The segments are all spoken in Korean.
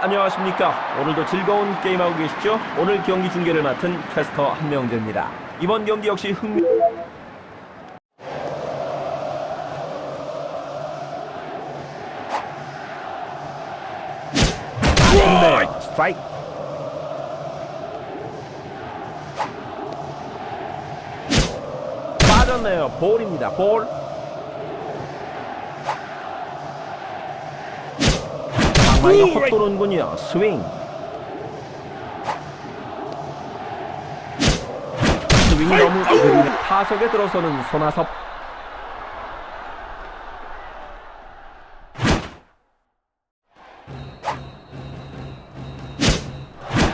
안녕하십니까. 오늘도 즐거운 게임하고 계시죠? 오늘 경기 중계를 맡은 캐스터 한명재입니다. 이번 경기 역시 흥미... 네, 스트라이크. 빠졌네요. 볼입니다. 볼. 방망이가 헛 도는군요. 스윙. 스윙이 너무 느리네. 타석에 들어서는 손아섭.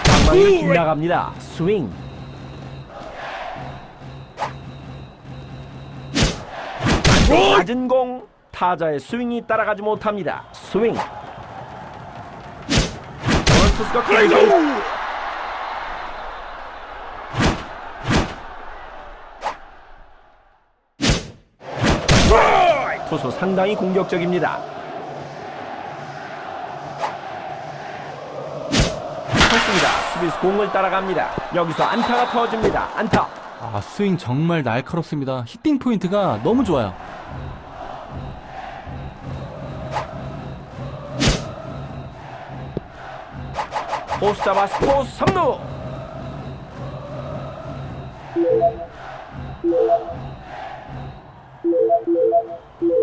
방망이 빗나갑니다. 스윙. 낮은 공 타자의 스윙이 따라가지 못합니다. 스윙. 오늘 투수가 클레이죠. 투수 상당히 공격적입니다. 쳤습니다. 수비수 공을 따라갑니다. 여기서 안타가 터집니다. 안타. 아, 스윙 정말 날카롭습니다. 히팅 포인트가 너무 좋아요. 포스 잡아서 포스 3루.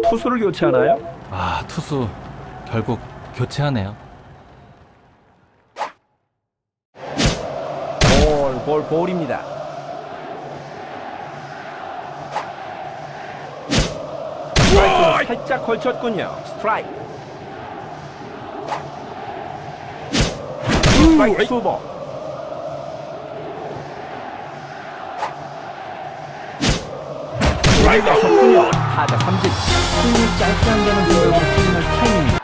투수를 교체하나요? 아, 투수 결국 교체하네요. 볼, 볼, 볼입니다. 스트라이크는 살짝 걸쳤군요. 스트라이크. 스트라이크 투버. 스트라이크 쳤군요. 타자 삼진. 스윙이 짧게 한다는 생각으로 스윙할 타이밍.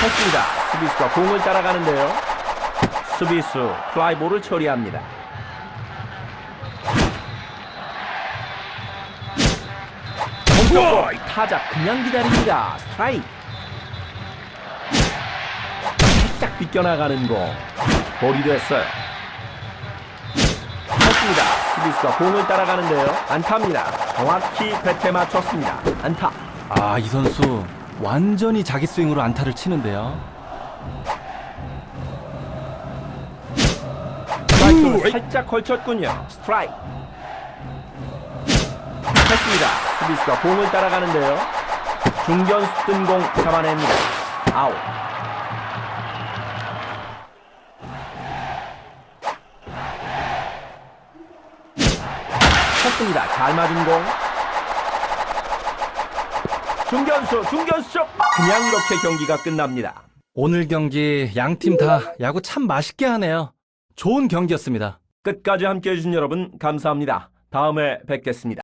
쳤습니다. 수비수가 공을 따라가는데요. 수비수 플라이볼을 처리합니다. 공격볼 타자 그냥 기다립니다. 스트라이크. 살짝 비껴나가는 공. 볼이 됐어요. 쳤습니다. 수비수가 공을 따라가는데요. 안타입니다. 정확히 배트에 맞췄습니다. 안타. 아, 이 선수 완전히 자기 스윙으로 안타를 치는데요. 스트라이크를 살짝 걸쳤군요. 스트라이크. 했습니다. 수비수가 공을 따라가는데요. 중견수 뜬공 잡아냅니다. 아웃. 쳤습니다. 잘 맞은 공. 중견수, 중견수 쪽. 그냥 이렇게 경기가 끝납니다. 오늘 경기 양 팀 다 야구 참 맛있게 하네요. 좋은 경기였습니다. 끝까지 함께 해 주신 여러분 감사합니다. 다음에 뵙겠습니다.